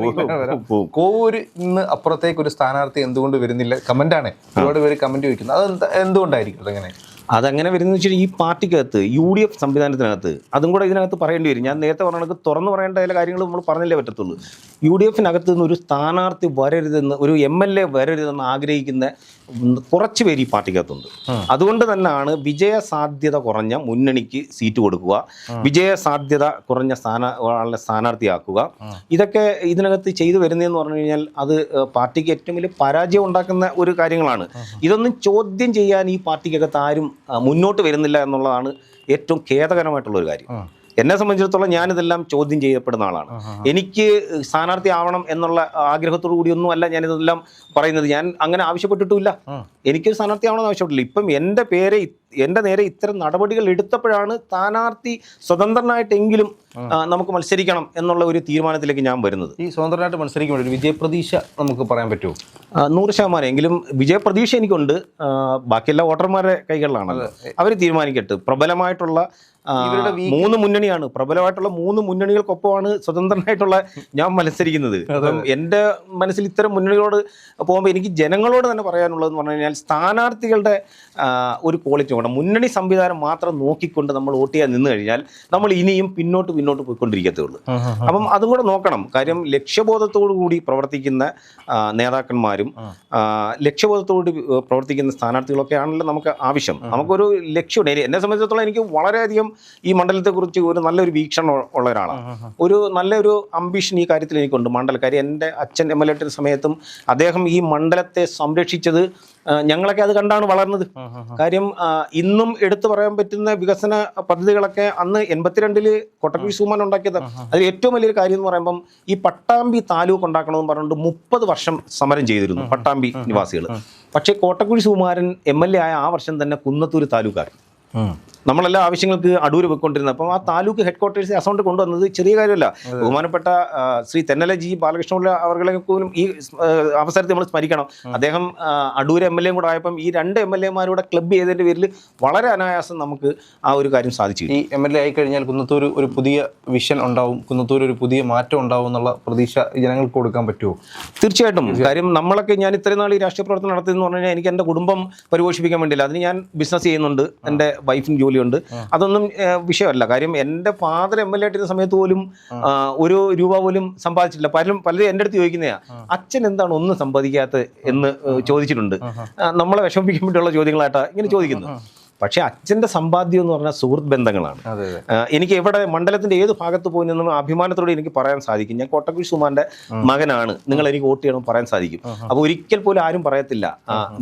മ്യൂച്വൽ അവർ പോകും. കോവൂര് ഇന്ന് അപ്പുറത്തേക്ക് ഒരു സ്ഥാനാർത്ഥി എന്തുകൊണ്ട് വരുന്നില്ല? കമന്റാണ് ഒരുപാട് പേര് കമന്റ് ചോദിക്കുന്നത് അത് എന്ത- എന്തുകൊണ്ടായിരിക്കും അതങ്ങനെ? അതങ്ങനെ വരുന്നത് വെച്ചാൽ ഈ പാർട്ടിക്കകത്ത് യു ഡി എഫ് സംവിധാനത്തിനകത്ത് അതും കൂടെ ഇതിനകത്ത് പറയേണ്ടി വരും. ഞാൻ നേരത്തെ പറഞ്ഞത് തുറന്നു പറയേണ്ട ചില കാര്യങ്ങൾ നമ്മൾ പറഞ്ഞില്ലേ പറ്റത്തുള്ളൂ. യു ഡി എഫിനകത്ത് നിന്ന് ഒരു സ്ഥാനാർത്ഥി വരരുതെന്ന് ഒരു എം എൽ എ വരരുതെന്ന് ആഗ്രഹിക്കുന്ന കുറച്ച് പേര് ഈ പാർട്ടിക്കകത്തുണ്ട്. അതുകൊണ്ട് തന്നെയാണ് വിജയ സാധ്യത കുറഞ്ഞ മുന്നണിക്ക് സീറ്റ് കൊടുക്കുക വിജയ സാധ്യത കുറഞ്ഞ സ്ഥാന ആളെ സ്ഥാനാർത്ഥിയാക്കുക. ഇതൊക്കെ ഇതിനകത്ത് ചെയ്തു വരുന്നതെന്ന് പറഞ്ഞു കഴിഞ്ഞാൽ അത് പാർട്ടിക്ക് ഏറ്റവും വലിയ പരാജയം ഉണ്ടാക്കുന്ന ഒരു കാര്യങ്ങളാണ്. ഇതൊന്നും ചോദ്യം ചെയ്യാൻ ഈ പാർട്ടിക്കകത്ത് ആരും മുന്നോട്ട് വരുന്നില്ല എന്നുള്ളതാണ് ഏറ്റവും ഖേദകരമായിട്ടുള്ള ഒരു കാര്യം എന്നെ സംബന്ധിച്ചിടത്തോളം ഞാനിതെല്ലാം ചോദ്യം ചെയ്യപ്പെടുന്ന ആളാണ്. എനിക്ക് സ്ഥാനാർത്ഥി ആവണം എന്നുള്ള ആഗ്രഹത്തോടു കൂടിയൊന്നും അല്ല ഞാനിതെല്ലാം പറയുന്നത്. ഞാൻ അങ്ങനെ ആവശ്യപ്പെട്ടിട്ടുമില്ല. എനിക്ക് സ്ഥാനാർത്ഥി ആവണമെന്ന് ആവശ്യപ്പെട്ടില്ല. ഇപ്പം എന്റെ പേരെ എന്റെ നേരെ ഇത്തരം നടപടികൾ എടുത്തപ്പോഴാണ് സ്ഥാനാർത്ഥി സ്വതന്ത്രനായിട്ടെങ്കിലും നമുക്ക് മത്സരിക്കണം എന്നുള്ള ഒരു തീരുമാനത്തിലേക്ക് ഞാൻ വരുന്നത്. ഈ സ്വതന്ത്രനായിട്ട് മത്സരിക്കുമ്പോൾ ഒരു വിജയപ്രതീക്ഷ നമുക്ക് പറയാൻ പറ്റുമോ? നൂറ് ശതമാനം. എങ്കിലും വിജയപ്രതീക്ഷ എനിക്കുണ്ട്. ബാക്കിയെല്ലാ വോട്ടർമാരുടെ കൈകളിലാണ് അവർ തീരുമാനിക്കട്ടെ. പ്രബലമായിട്ടുള്ള മൂന്ന് മുന്നണിയാണ്. പ്രബലമായിട്ടുള്ള മൂന്ന് മുന്നണികൾക്കൊപ്പമാണ് സ്വതന്ത്രനായിട്ടുള്ള ഞാൻ മത്സരിക്കുന്നത്. അപ്പം എന്റെ മനസ്സിൽ ഇത്തരം മുന്നണികളോട് പോകുമ്പോൾ എനിക്ക് ജനങ്ങളോട് തന്നെ പറയാനുള്ളതെന്ന് പറഞ്ഞു കഴിഞ്ഞാൽ സ്ഥാനാർത്ഥികളുടെ ഒരു ക്വാളിറ്റി വേണം. മുന്നണി സംവിധാനം മാത്രം നോക്കിക്കൊണ്ട് നമ്മൾ വോട്ട് ചെയ്യാൻ നിന്ന് കഴിഞ്ഞാൽ നമ്മൾ ഇനിയും പിന്നോട്ട് പിന്നോട്ട് പോയിക്കൊണ്ടിരിക്കത്തേ ഉള്ളൂ അപ്പം അതും കൂടെ നോക്കണം. കാര്യം ലക്ഷ്യബോധത്തോടു കൂടി പ്രവർത്തിക്കുന്ന നേതാക്കന്മാരും ലക്ഷ്യബോധത്തോടു പ്രവർത്തിക്കുന്ന സ്ഥാനാർത്ഥികളൊക്കെ ആണല്ലോ നമുക്ക് ആവശ്യം. നമുക്കൊരു ലക്ഷ്യമുണ്ട് എനി- എന്നെ സംബന്ധിച്ചിടത്തോളം എനിക്ക് വളരെയധികം ഈ മണ്ഡലത്തെ കുറിച്ച് ഒരു നല്ലൊരു വീക്ഷണം ഉള്ള ഒരാളാണ് ഒരു നല്ലൊരു അംബിഷൻ ഈ കാര്യത്തിൽ എനിക്കുണ്ട് മണ്ഡല. കാര്യം എന്റെ അച്ഛൻ എം എൽ എ സമയത്തും അദ്ദേഹം ഈ മണ്ഡലത്തെ സംരക്ഷിച്ചത് ഞങ്ങളൊക്കെ അത് കണ്ടാണ് വളർന്നത്. കാര്യം ഇന്നും എടുത്തു പറയാൻ പറ്റുന്ന വികസന പദ്ധതികളൊക്കെ അന്ന് എൺപത്തിരണ്ടിൽ കൊട്ടപ്പി സുമാൻ ഉണ്ടാക്കിയത്. അതിൽ ഏറ്റവും വലിയൊരു കാര്യം എന്ന് പറയുമ്പം ഈ പട്ടാമ്പി താലൂക്ക് ഉണ്ടാക്കണമെന്ന് പറഞ്ഞുകൊണ്ട് മുപ്പത് വർഷം സമരം ചെയ്തിരുന്നു പട്ടാമ്പി നിവാസികൾ പക്ഷേ Kottakkuzhi Sukumaran M L A ആയ ആ വർഷം തന്നെ കുന്നത്തൂർ താലൂക്കായി നമ്മളെല്ലാ ആവശ്യങ്ങൾക്ക് അടൂര് പോയിക്കൊണ്ടിരുന്നത്. അപ്പം ആ താലൂക്ക് ഹെഡ് ക്വാർട്ടേഴ്സ് അസൗണ്ട് കൊണ്ടുവന്നത് ചെറിയ കാര്യമല്ല. ബഹുമാനപ്പെട്ട ശ്രീ തെന്നല ജി ബാലകൃഷ്ണപിള്ള അവരുടെ പോലും ഈ അവസരത്തിൽ നമ്മൾ സ്മരിക്കണം. അദ്ദേഹം അടൂര് എം എൽ എയും കൂടെ ആയപ്പം ഈ രണ്ട് എം എൽ എമാരൂടെ ക്ലബ് ചെയ്തതിന്റെ പേരിൽ വളരെ അനായാസം നമുക്ക് ആ ഒരു കാര്യം സാധിച്ചു ഈ എം എൽ എ ആയിക്കഴിഞ്ഞാൽ കുന്നത്തൂർ ഒരു പുതിയ വിഷൻ ഉണ്ടാവും. കുന്നത്തൂർ ഒരു പുതിയ മാറ്റം ഉണ്ടാവും എന്നുള്ള പ്രതീക്ഷ ജനങ്ങൾക്ക് കൊടുക്കാൻ പറ്റുമോ? തീർച്ചയായിട്ടും. കാര്യം നമ്മളൊക്കെ ഞാൻ ഇത്രയും നാൾ ഈ രാഷ്ട്രീയ പ്രവർത്തനം നടത്തിയെന്ന് പറഞ്ഞു കഴിഞ്ഞാൽ എനിക്ക് എന്റെ കുടുംബം പരിപോഷിപ്പിക്കാൻ വേണ്ടിയില്ല. അതിന് ഞാൻ ബിസിനസ് ചെയ്യുന്നുണ്ട്. എന്റെ വൈഫിന് ജോലിയുണ്ട് അതൊന്നും വിഷയമല്ല. കാര്യം എന്റെ ഫാദർ എം എൽ എ ആയിട്ടിരുന്ന സമയത്ത് പോലും ഒരു രൂപ പോലും സമ്പാദിച്ചിട്ടില്ല. പലരും പലരും എന്റെ അടുത്ത് ചോദിക്കുന്നതാ അച്ഛൻ എന്താണ് ഒന്നും സമ്പാദിക്കാത്തത്? എന്ന് ചോദിച്ചിട്ടുണ്ട്. നമ്മളെ വിഷമിപ്പിക്കാൻ വേണ്ടിയുള്ള ചോദ്യങ്ങളായിട്ടാണ് ഇങ്ങനെ ചോദിക്കുന്നത്. പക്ഷേ അച്ഛന്റെ സമ്പാദ്യം എന്ന് പറഞ്ഞാൽ സുഹൃത്ത് ബന്ധങ്ങളാണ്. എനിക്ക് എവിടെ മണ്ഡലത്തിന്റെ ഏത് ഭാഗത്ത് പോയി നിന്നും അഭിമാനത്തോടെ എനിക്ക് പറയാൻ സാധിക്കും. ഞാൻ കോട്ടക്കുഴി സുമാന്റെ മകനാണ്. നിങ്ങൾ എനിക്ക് വോട്ട് ചെയ്യണം പറയാൻ സാധിക്കും. അപ്പോൾ ഒരിക്കൽ പോലും ആരും പറയത്തില്ല.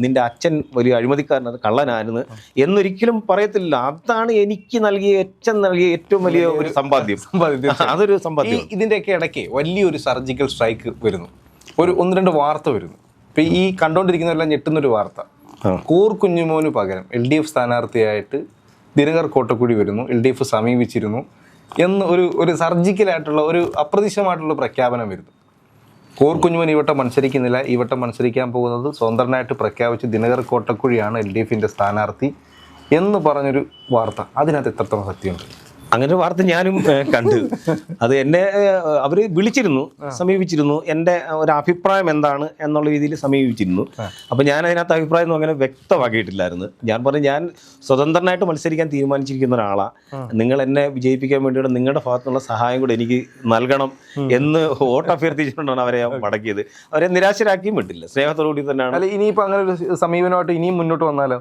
നിന്റെ അച്ഛൻ വലിയ അഴിമതിക്കാരനത് കള്ളനായിരുന്നു എന്നൊരിക്കലും പറയത്തില്ല. അതാണ് എനിക്ക് നൽകിയ അച്ഛൻ നൽകിയ ഏറ്റവും വലിയ ഒരു സമ്പാദ്യം. അതൊരു സമ്പാദ്യം. ഇതിന്റെയൊക്കെ ഇടയ്ക്ക് വലിയൊരു സർജിക്കൽ സ്ട്രൈക്ക് വരുന്നു. ഒരു ഒന്ന് രണ്ട് വാർത്ത വരുന്നു. ഇപ്പൊ ഈ കണ്ടുകൊണ്ടിരിക്കുന്നവരെല്ലാം ഞെട്ടുന്നൊരു വാർത്ത. കൂർ കുഞ്ഞുമോന് പകരം എൽ ഡി എഫ് സ്ഥാനാർത്ഥിയായിട്ട് ദിനകർ കോട്ടക്കുടി വരുന്നു എൽ ഡി എഫ് സമീപിച്ചിരുന്നു എന്ന് ഒരു ഒരു സർജിക്കലായിട്ടുള്ള ഒരു അപ്രതീക്ഷിതമായിട്ടുള്ള പ്രഖ്യാപനം വരുന്നു. കോർ കുഞ്ഞുമോൻ ഈ വട്ടം മത്സരിക്കുന്നില്ല. ഈ വട്ടം മത്സരിക്കാൻ പോകുന്നത് സ്വതന്ത്രനായിട്ട് പ്രഖ്യാപിച്ച് ദിനകർ കോട്ടക്കുഴിയാണ് എൽ ഡി എഫിന്റെ സ്ഥാനാർത്ഥി എന്ന് പറഞ്ഞൊരു വാർത്ത. അതിനകത്ത് എത്രത്തോളം സത്യമുണ്ട്? അങ്ങനെ ഒരു വാർത്ത ഞാനും കണ്ടു. അത് എന്നെ അവർ വിളിച്ചിരുന്നു സമീപിച്ചിരുന്നു. എന്റെ ഒരു അഭിപ്രായം എന്താണ് എന്നുള്ള രീതിയിൽ സമീപിച്ചിരുന്നു. അപ്പൊ ഞാൻ അതിനകത്ത് അഭിപ്രായം ഒന്നും അങ്ങനെ വ്യക്തമാക്കിയിട്ടില്ലായിരുന്നു. ഞാൻ പറഞ്ഞു ഞാൻ സ്വതന്ത്രനായിട്ട് മത്സരിക്കാൻ തീരുമാനിച്ചിരിക്കുന്ന ഒരാളാണ് നിങ്ങൾ എന്നെ വിജയിപ്പിക്കാൻ വേണ്ടിയിട്ട് നിങ്ങളുടെ ഭാഗത്തുനിന്നുള്ള സഹായം കൂടെ എനിക്ക് നൽകണം എന്ന് വോട്ട് അഭ്യർത്ഥിച്ചുകൊണ്ടാണ് അവരെ മടക്കിയത്. അവരെ നിരാശരാക്കിയും വിട്ടില്ല. സ്നേഹത്തോടു കൂടി തന്നെയാണ്. അല്ല ഇനിയിപ്പോ അങ്ങനെ ഒരു സമീപനമായിട്ട് ഇനിയും മുന്നോട്ട് വന്നാലോ?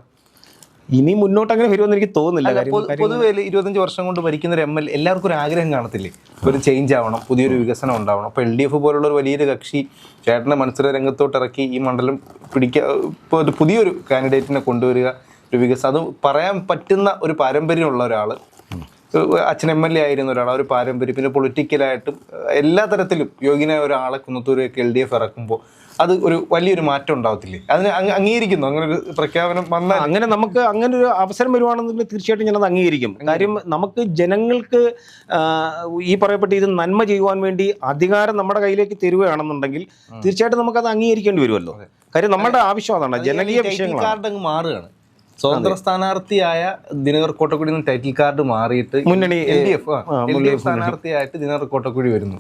ഇനി മുന്നോട്ട് അങ്ങനെ വരുമെന്ന് എനിക്ക് തോന്നുന്നില്ല. പൊതുവേ പൊതു- പൊതുവെ ഇരുപത്തഞ്ച് വർഷം കൊണ്ട് ഭരിക്കുന്ന ഒരു എം എൽ എല്ലാവർക്കും ഒരു ആഗ്രഹം കാണത്തില്ലേ? ഒരു ചേഞ്ച് ആവണം പുതിയൊരു വികസനം ഉണ്ടാവണം. അപ്പോൾ എൽ ഡി എഫ് പോലുള്ള ഒരു വലിയൊരു കക്ഷി ചേട്ടനെ മത്സര രംഗത്തോട്ട് ഇറക്കി ഈ മണ്ഡലം പിടിക്കുക ഇപ്പോൾ ഒരു പുതിയൊരു കാൻഡിഡേറ്റിനെ കൊണ്ടുവരിക ഒരു വികസനം അത് പറയാൻ പറ്റുന്ന ഒരു പാരമ്പര്യമുള്ള ഒരാൾ അച്ഛൻ എം എൽ എ ആയിരുന്ന ഒരാൾ ഒരു പാരമ്പര്യം. പിന്നെ പൊളിറ്റിക്കലായിട്ടും എല്ലാ തരത്തിലും യോഗ്യനായ ഒരാളെ കുന്നത്തൂരൊക്കെ എൽ ഡി എഫ് ഇറക്കുമ്പോൾ അത് ഒരു വലിയൊരു മാറ്റം ഉണ്ടാവത്തില്ലേ? അതിന് അംഗീകരിക്കുന്നു. അങ്ങനെ ഒരു പ്രഖ്യാപനം വന്നാൽ അങ്ങനെ നമുക്ക് അങ്ങനെ ഒരു അവസരം വരുവാണെന്നുണ്ടെങ്കിൽ തീർച്ചയായിട്ടും ഞാനത് അംഗീകരിക്കും. കാര്യം നമുക്ക് ജനങ്ങൾക്ക് ഈ പറയപ്പെട്ട ഇത് നന്മ ചെയ്യുവാൻ വേണ്ടി അധികാരം നമ്മുടെ കയ്യിലേക്ക് തരുകയാണെന്നുണ്ടെങ്കിൽ തീർച്ചയായിട്ടും നമുക്കത് അംഗീകരിക്കേണ്ടി വരുമല്ലോ. കാര്യം നമ്മുടെ ആവശ്യം അതാണ് ജനകീയ വിഷയങ്ങൾ കാർഡ് മാറുകയാണ്. സ്വതന്ത്ര സ്ഥാനാർത്ഥിയായ ദിനകർ കോട്ടക്കുടി നിന്ന് ടൈറ്റിൽ കാർഡ് മാറിയിട്ട് മുന്നണി, എൽ ഡി എഫ് സ്ഥാനാർത്ഥിയായിട്ട് ദിനകർ കോട്ടക്കുടി വരുന്നു.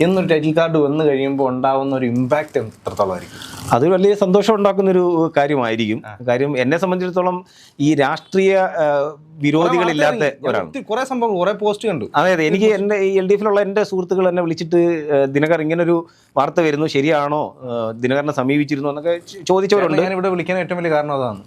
എന്നൊരു ടൈറ്റിൽ കാർഡ് വന്നു കഴിയുമ്പോൾ ഉണ്ടാവുന്ന ഒരു ഇമ്പാക്റ്റ് എത്രത്തോളമായിരിക്കും അത് വലിയ സന്തോഷം ഉണ്ടാക്കുന്ന ഒരു കാര്യമായിരിക്കും കാര്യം എന്നെ സംബന്ധിച്ചിടത്തോളം ഈ രാഷ്ട്രീയ വിരോധികളില്ലാത്ത ഒരാൾ കുറെ സംഭവം കുറെ പോസ്റ്റ് കണ്ടു. അതെ അതെ. എനിക്ക് എന്റെ ഈ എൽ ഡി എഫിലുള്ള എന്റെ സുഹൃത്തുക്കൾ എന്നെ വിളിച്ചിട്ട് ദിനകർ ഇങ്ങനൊരു വാർത്ത വരുന്നു ശരിയാണോ? ദിനകരനെ സമീപിച്ചിരുന്നു എന്നൊക്കെ ചോദിച്ചവരുണ്ട്. ഞാൻ ഇവിടെ വിളിക്കാൻ ഏറ്റവും വലിയ കാരണം അതാണ്.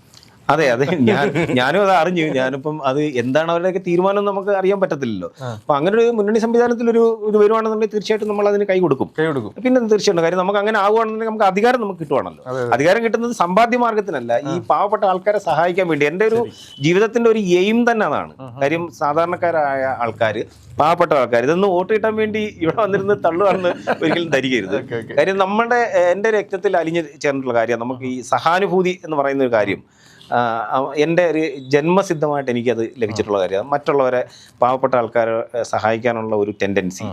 അതെ അതെ. ഞാൻ ഞാനും അത് അറിഞ്ഞു. ഞാനിപ്പം അത് എന്താണ് അവരുടെയൊക്കെ തീരുമാനം നമുക്ക് അറിയാൻ പറ്റത്തില്ലല്ലോ. അപ്പൊ അങ്ങനെ ഒരു മുന്നണി സംവിധാനത്തിൽ ഒരു ഇത് വരുവാണെന്നുണ്ടെങ്കിൽ തീർച്ചയായിട്ടും നമ്മൾ അതിന് കൈ കൊടുക്കും. കൈ കൊടുക്കും. പിന്നെ തീർച്ചയായിട്ടും. കാര്യം നമുക്ക് അങ്ങനെ ആവുകയാണെന്നുണ്ടെങ്കിൽ നമുക്ക് അധികാരം നമുക്ക് കിട്ടുവാണല്ലോ. അധികാരം കിട്ടുന്നത് സമ്പാദ്യ മാർഗത്തിനല്ല ഈ പാവപ്പെട്ട ആൾക്കാരെ സഹായിക്കാൻ വേണ്ടി. എന്റെ ഒരു ജീവിതത്തിന്റെ ഒരു എയിം തന്നെ അതാണ്. കാര്യം സാധാരണക്കാരായ ആൾക്കാർ പാവപ്പെട്ട ആൾക്കാർ ഇതൊന്നും വോട്ട് കിട്ടാൻ വേണ്ടി ഇവിടെ വന്നിരുന്ന് തള്ളുവാണെന്ന് ഒരിക്കലും ധരിക്കരുത്. കാര്യം നമ്മുടെ എന്റെ എന്റെ രക്തത്തിൽ അലിഞ്ഞ് ചേർന്നിട്ടുള്ള കാര്യം നമുക്ക് ഈ സഹാനുഭൂതി എന്ന് പറയുന്ന ഒരു കാര്യം. എന്റെ ഒരു ജന്മസിദ്ധമായിട്ട് എനിക്കത് ലഭിച്ചിട്ടുള്ള കാര്യമാണ് മറ്റുള്ളവരെ പാവപ്പെട്ട ആൾക്കാരെ സഹായിക്കാനുള്ള ഒരു ടെൻഡൻസി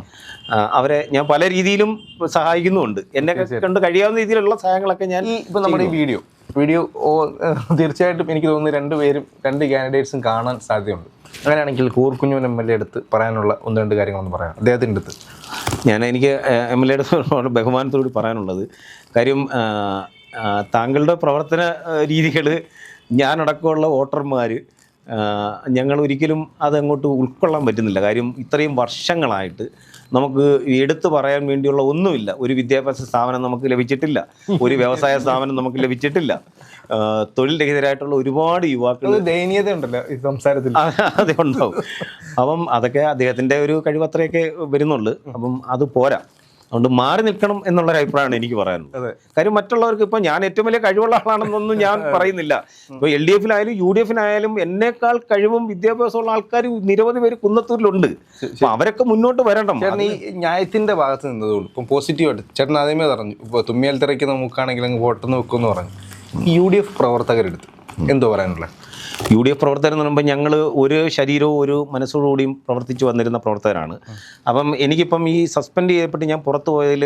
അവരെ ഞാൻ പല രീതിയിലും സഹായിക്കുന്നുമുണ്ട്. എന്നെ കണ്ട് കഴിയാവുന്ന രീതിയിലുള്ള സഹായങ്ങളൊക്കെ ഞാൻ ഇപ്പോൾ ഇപ്പൊ നമ്മുടെ ഈ വീഡിയോ വീഡിയോ തീർച്ചയായിട്ടും എനിക്ക് തോന്നുന്നു രണ്ടുപേരും രണ്ട് കാൻഡിഡേറ്റ്സും കാണാൻ സാധ്യതയുണ്ട്. അങ്ങനെയാണെങ്കിൽ കൂർക്കുഞ്ഞു എം എൽ എ എടുത്ത് പറയാനുള്ള ഒന്ന് രണ്ട് കാര്യങ്ങളൊന്ന് പറയാം. അദ്ദേഹത്തിന്റെ അടുത്ത്. ഞാൻ എനിക്ക് എം എൽ എയുടെ ബഹുമാനത്തോട് പറയാനുള്ളത് കാര്യം താങ്കളുടെ പ്രവർത്തന രീതികൾ ഞാനടക്കമുള്ള വോട്ടർമാർ ഞങ്ങൾ ഒരിക്കലും അതങ്ങോട്ട് ഉൾക്കൊള്ളാൻ പറ്റുന്നില്ല. കാര്യം ഇത്രയും വർഷങ്ങളായിട്ട് നമുക്ക് എടുത്തു പറയാൻ വേണ്ടിയുള്ള ഒന്നുമില്ല. ഒരു വിദ്യാഭ്യാസ സ്ഥാപനം നമുക്ക് ലഭിച്ചിട്ടില്ല. ഒരു വ്യവസായ സ്ഥാപനം നമുക്ക് ലഭിച്ചിട്ടില്ല. തൊഴിൽ രഹിതരായിട്ടുള്ള ഒരുപാട് യുവാക്കൾ ദയനീയത ഉണ്ടല്ലോ ഈ സംസാരത്തിൽ. അതെ ഉണ്ടാവും അപ്പം അതൊക്കെ അദ്ദേഹത്തിന്റെ ഒരു കഴിവത്രയൊക്കെ വരുന്നുള്ളു. അപ്പം അത് പോരാ. അതുകൊണ്ട് മാറി നിൽക്കണം എന്നുള്ളൊരു അഭിപ്രായമാണ് എനിക്ക് പറയാനുള്ളത്. കാര്യം മറ്റുള്ളവർക്ക് ഇപ്പം ഞാൻ ഏറ്റവും വലിയ കഴിവുള്ള ആളാണെന്നൊന്നും ഞാൻ പറയുന്നില്ല. ഇപ്പോൾ എൽ ഡി എഫിലായാലും യു ഡി എഫിനായാലും എന്നേക്കാൾ കഴിവും വിദ്യാഭ്യാസമുള്ള ആൾക്കാർ നിരവധി പേര് കുന്നത്തൂരിലുണ്ട്. അപ്പൊ അവരൊക്കെ മുന്നോട്ട് വരണം ചേട്ടൻ ഈ ന്യായത്തിന്റെ ഭാഗത്ത് നിന്നതുകൊണ്ട് ഇപ്പം പോസിറ്റീവായിട്ട് ചേട്ടൻ ആദ്യമേ പറഞ്ഞു ഇപ്പോൾ തുമ്മിയാൽ തിരക്കി മൂക്കാണെങ്കിൽ അങ്ങ് വോട്ടെന്ന് വെക്കുമെന്ന് പറഞ്ഞു. യു ഡി എഫ് പ്രവർത്തകരെടുത്ത് എന്തോ പറയാനുള്ളത്? യു ഡി എഫ് പ്രവർത്തകർ എന്ന് പറയുമ്പോൾ ഞങ്ങൾ ഒരു ശരീരവും ഒരു മനസ്സോടുകൂടിയും പ്രവർത്തിച്ചു വന്നിരുന്ന പ്രവർത്തകരാണ്. അപ്പം എനിക്കിപ്പം ഈ സസ്പെൻഡ് ചെയ്യപ്പെട്ട് ഞാൻ പുറത്തു പോയതിൽ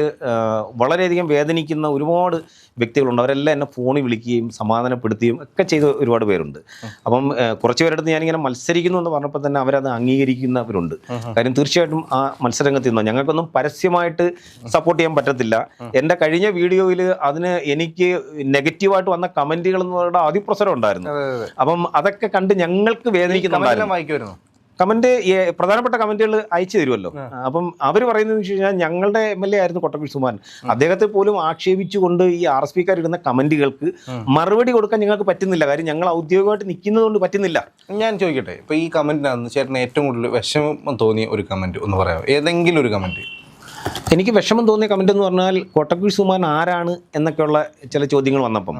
വളരെയധികം വേദനിക്കുന്ന ഒരുപാട് വ്യക്തികളുണ്ട്. അവരെല്ലാം എന്നെ ഫോണിൽ വിളിക്കുകയും സമാധാനപ്പെടുത്തുകയും ഒക്കെ ചെയ്ത ഒരുപാട് പേരുണ്ട്. അപ്പം കുറച്ച് പേരെടുത്ത് ഞാനിങ്ങനെ മത്സരിക്കുന്നു എന്ന് പറഞ്ഞപ്പോൾ തന്നെ അവരത് അംഗീകരിക്കുന്നവരുണ്ട്. കാര്യം തീർച്ചയായിട്ടും ആ മത്സരരംഗത്ത് നിന്നോ ഞങ്ങൾക്കൊന്നും പരസ്യമായിട്ട് സപ്പോർട്ട് ചെയ്യാൻ പറ്റത്തില്ല. എന്റെ കഴിഞ്ഞ വീഡിയോയിൽ അതിന് എനിക്ക് നെഗറ്റീവായിട്ട് വന്ന കമന്റുകൾ എന്ന് പറയുന്ന അതിപ്രസരം ഉണ്ടായിരുന്നു. അപ്പം അതൊക്കെ കണ്ട് ഞങ്ങൾക്ക് വേദനിക്കുന്നുണ്ടായിരുന്നു കമന്റ് പ്രധാനപ്പെട്ട കമന്റുകൾ അയച്ചു തരുമല്ലോ. അപ്പം അവർ പറയുന്നത് വെച്ച് കഴിഞ്ഞാൽ ഞങ്ങളുടെ എം എൽ എ ആയിരുന്നു കൊട്ടക്കുഴി സുമാൻ. അദ്ദേഹത്തെ പോലും ആക്ഷേപിച്ചുകൊണ്ട് ഈ ആർ എസ് പിക്കാർ ഇടുന്ന കമന്റുകൾക്ക് മറുപടി കൊടുക്കാൻ ഞങ്ങൾക്ക് പറ്റുന്നില്ല. കാര്യം ഞങ്ങൾ ഔദ്യോഗികമായിട്ട് നിൽക്കുന്നതുകൊണ്ട് പറ്റുന്നില്ല. ഞാൻ ചോദിക്കട്ടെ ഇപ്പൊ ഈ കമന്റിനകത്ത് ചേട്ടന് ഏറ്റവും കൂടുതൽ വിഷമം തോന്നിയ ഒരു കമന്റ് ഒന്ന് പറയാമോ? ഏതെങ്കിലും ഒരു കമന്റ്. എനിക്ക് വിഷമം തോന്നിയ കമന്റ് എന്ന് പറഞ്ഞാൽ കൊട്ടക്കുഴി സുമാൻ ആരാണ് എന്നൊക്കെയുള്ള ചില ചോദ്യങ്ങൾ വന്നപ്പം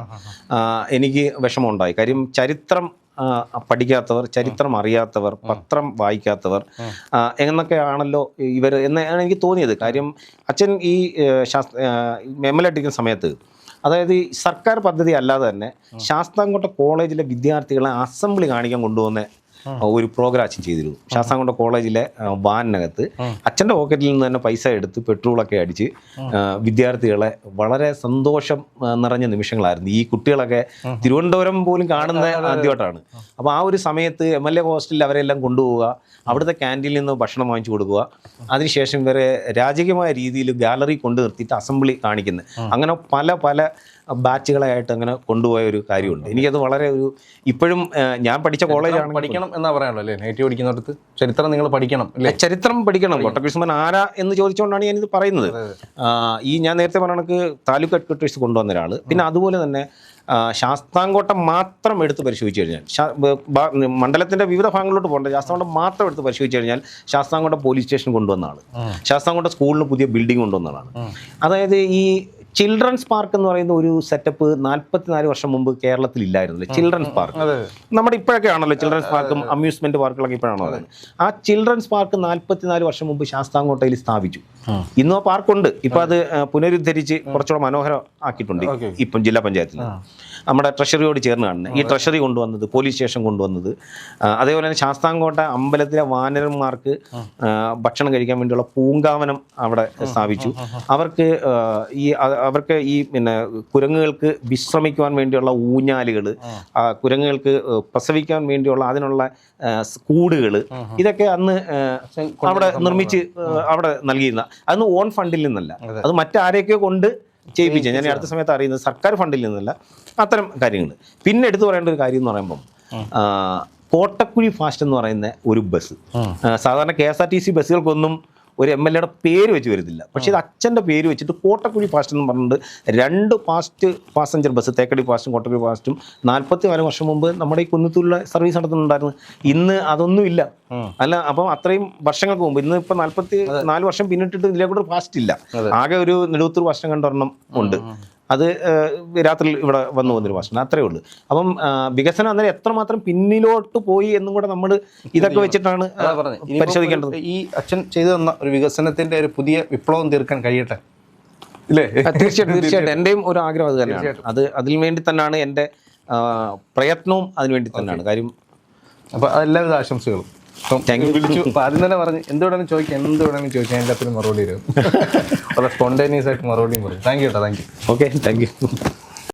എനിക്ക് വിഷമമുണ്ടായി കാര്യം ചരിത്രം പഠിക്കാത്തവർ ചരിത്രം അറിയാത്തവർ പത്രം വായിക്കാത്തവർ എന്നൊക്കെയാണല്ലോ ഇവർ എന്നാണ് എനിക്ക് തോന്നിയത്. കാര്യം അച്ഛൻ ഈ ശാസ്ത്ര എം എൽ അടിക്കുന്ന സമയത്ത് അതായത് ഈ സർക്കാർ പദ്ധതി അല്ലാതെ തന്നെ ശാസ്താംകോട്ട കോളേജിലെ വിദ്യാർത്ഥികളെ അസംബ്ലി കാണിക്കാൻ കൊണ്ടുവന്ന ഒരു പ്രോഗ്രാം അച്ഛൻ ചെയ്തിരുന്നു. ശാസ്താംകോട്ട കോളേജിലെ വാനിനകത്ത് അച്ഛന്റെ പോക്കറ്റിൽ നിന്ന് തന്നെ പൈസ എടുത്ത് പെട്രോളൊക്കെ അടിച്ച് വിദ്യാർത്ഥികളെ വളരെ സന്തോഷം നിറഞ്ഞ നിമിഷങ്ങളായിരുന്നു. ഈ കുട്ടികളൊക്കെ തിരുവനന്തപുരം പോലും കാണുന്ന ആദ്യമായിട്ടാണ് അപ്പോൾ ആ ഒരു സമയത്ത് എം എൽ എ ഹോസ്റ്റലിൽ അവരെല്ലാം കൊണ്ടുപോവുക അവിടുത്തെ ക്യാന്റീനിൽ നിന്ന് ഭക്ഷണം വാങ്ങിച്ചു കൊടുക്കുക. അതിനുശേഷം ഇവരെ രാജകീയമായ രീതിയിൽ ഗാലറി കൊണ്ടു നിർത്തിയിട്ട് അസംബ്ലി കാണിക്കുന്നത് അങ്ങനെ പല പല ബാച്ചുകളായിട്ട് അങ്ങനെ കൊണ്ടുപോയ ഒരു കാര്യമുണ്ട്. എനിക്കത് വളരെ ഒരു ഇപ്പോഴും ഞാൻ പഠിച്ച കോളേജാണ് പഠിക്കണം എന്നാ പറയാനുള്ളൂ അല്ലേ? നെഗറ്റീവ് പഠിക്കുന്നിടത്ത് ചരിത്രം നിങ്ങൾ പഠിക്കണം അല്ലേ? ചരിത്രം പഠിക്കണം. കൊട്ടകൃഷ്ണൻ ആരാ എന്ന് ചോദിച്ചുകൊണ്ടാണ് ഞാനിത് പറയുന്നത്. ഈ ഞാൻ നേരത്തെ പറഞ്ഞ കണക്ക് താലൂക്ക് ഹെഡ്ക്വാർട്ടേഴ്സ് കൊണ്ടുവന്ന ഒരാൾ പിന്നെ അതുപോലെ തന്നെ ശാസ്താംകോട്ട മാത്രം എടുത്ത് പരിശോധിച്ച് കഴിഞ്ഞാൽ മണ്ഡലത്തിന്റെ വിവിധ ഭാഗങ്ങളിലോട്ട് പോകേണ്ട ശാസ്താംകോട്ട മാത്രം എടുത്ത് പരിശോധിച്ച് കഴിഞ്ഞാൽ ശാസ്താംകോട്ട പോലീസ് സ്റ്റേഷൻ കൊണ്ടുവന്ന ആൾ ശാസ്താംകോട്ട സ്കൂളിന് പുതിയ ബിൽഡിംഗ് കൊണ്ടുവന്ന ആളാണ്. അതായത് ഈ ചിൽഡ്രൻസ് പാർക്ക് എന്ന് പറയുന്ന ഒരു സെറ്റപ്പ് നാൽപ്പത്തിനാല് വർഷം മുമ്പ് കേരളത്തിൽ ഇല്ലായിരുന്നില്ല ചിൽഡ്രൻസ് പാർക്ക്. നമ്മുടെ ഇപ്പോഴൊക്കെ ആണല്ലോ ചിൽഡ്രൻസ് പാർക്കും അമ്യൂസ്മെന്റ് പാർക്കുകളൊക്കെ ഇപ്പോഴാണോ ആ ചിൽഡ്രൻസ് പാർക്ക് നാൽപ്പത്തിനാല് വർഷം മുമ്പ് ശാസ്താംകോട്ടയിൽ സ്ഥാപിച്ചു. ഇന്നും ആ പാർക്കുണ്ട്. ഇപ്പൊ അത് പുനരുദ്ധരിച്ച് കുറച്ചുകൂടെ മനോഹരം ആക്കിയിട്ടുണ്ട് ഇപ്പം ജില്ലാ പഞ്ചായത്തിൽ നമ്മുടെ ട്രഷറിയോട് ചേർന്ന് കാണുന്നത് ഈ ട്രഷറി കൊണ്ടുവന്നത് പോലീസ് സ്റ്റേഷൻ കൊണ്ടുവന്നത് അതേപോലെ തന്നെ ശാസ്താംകോട്ട അമ്പലത്തിലെ വാനരന്മാർക്ക് ഭക്ഷണം കഴിക്കാൻ വേണ്ടിയുള്ള പൂങ്കാവനം അവിടെ സ്ഥാപിച്ചു. അവർക്ക് ഈ അവർക്ക് ഈ പിന്നെ കുരങ്ങുകൾക്ക് വിശ്രമിക്കുവാൻ വേണ്ടിയുള്ള ഊഞ്ഞാലുകൾ കുരങ്ങുകൾക്ക് പ്രസവിക്കാൻ വേണ്ടിയുള്ള അതിനുള്ള കൂടുകൾ ഇതൊക്കെ അന്ന് അവിടെ നിർമ്മിച്ച് അവിടെ നൽകിയിരുന്ന. അന്ന് ഓൺ ഫണ്ടിൽ നിന്നല്ല. അത്. മറ്റാരെയൊക്കെയോ കൊണ്ട് ചെയ്യിപ്പിച്ച ഞാൻ അടുത്ത സമയത്ത് അറിയുന്നത് സർക്കാർ ഫണ്ടിൽ നിന്നല്ല. അത്തരം കാര്യങ്ങൾ പിന്നെ എടുത്തു പറയേണ്ട ഒരു കാര്യം എന്ന് പറയുമ്പം കോട്ടക്കുഴി ഫാസ്റ്റ് എന്ന് പറയുന്ന ഒരു ബസ്. സാധാരണ K S R T C ബസ്സുകൾക്കൊന്നും ഒരു എം എൽ എയുടെ പേര് വെച്ച് വരുന്നില്ല പക്ഷേ ഇത് അച്ഛന്റെ പേര് വെച്ചിട്ട് കോട്ടക്കുഴി ഫാസ്റ്റ് എന്ന് പറഞ്ഞിട്ട് രണ്ട് ഫാസ്റ്റ് പാസഞ്ചർ ബസ് തേക്കടി ഫാസ്റ്റും കോട്ടക്കുഴി ഫാസ്റ്റും നാൽപ്പത്തി നാല് വർഷം മുമ്പ് നമ്മുടെ ഈ കുന്നത്തൂരിലെ സർവീസ് നടത്തുന്നുണ്ടായിരുന്നു. ഇന്ന് അതൊന്നുമില്ല അല്ല അപ്പം അത്രയും വർഷങ്ങൾക്ക് മുമ്പ് ഇന്ന് ഇപ്പം നാൽപ്പത്തി നാല് വർഷം പിന്നിട്ടിട്ട് ഇതിലേക്കൂടെ ഫാസ്റ്റ് ഇല്ല. ആകെ ഒരു നെടുത്തൂർ വർഷം കണ്ടൊരെണ്ണം ഉണ്ട്. അത് രാത്രി ഇവിടെ വന്നു പോകുന്നൊരു ഭാഷണം അത്രേ ഉള്ളൂ. അപ്പം വികസനം അന്നേരം എത്രമാത്രം പിന്നിലോട്ട് പോയി എന്നും കൂടെ നമ്മൾ ഇതൊക്കെ വെച്ചിട്ടാണ് പരിശോധിക്കേണ്ടത്. ഈ അച്ഛൻ ചെയ്തു തന്ന ഒരു വികസനത്തിന്റെ ഒരു പുതിയ വിപ്ലവം തീർക്കാൻ കഴിയട്ടെ? ഇല്ലേ? തീർച്ചയായിട്ടും തീർച്ചയായിട്ടും. എന്റെയും ഒരു ആഗ്രഹം അത് തന്നെയാണ്. അത് അതിന് വേണ്ടി തന്നെയാണ് എന്റെ പ്രയത്നവും അതിന് വേണ്ടി തന്നെയാണ്. കാര്യം അപ്പൊ എല്ലാവിധ ആശംസകളും. അപ്പം ആദ്യം തന്നെ പറഞ്ഞു എന്ത് വേണമെങ്കിലും ചോദിക്കാം എന്ത് വേണമെങ്കിലും ചോദിക്കാം എല്ലാത്തിനും മറുപടി വരും വളരെ സ്പോണ്ടേനിയസ് ആയിട്ട് മറുപടിയും പറയും താങ്ക് യു കേട്ടോ thank you okay thank you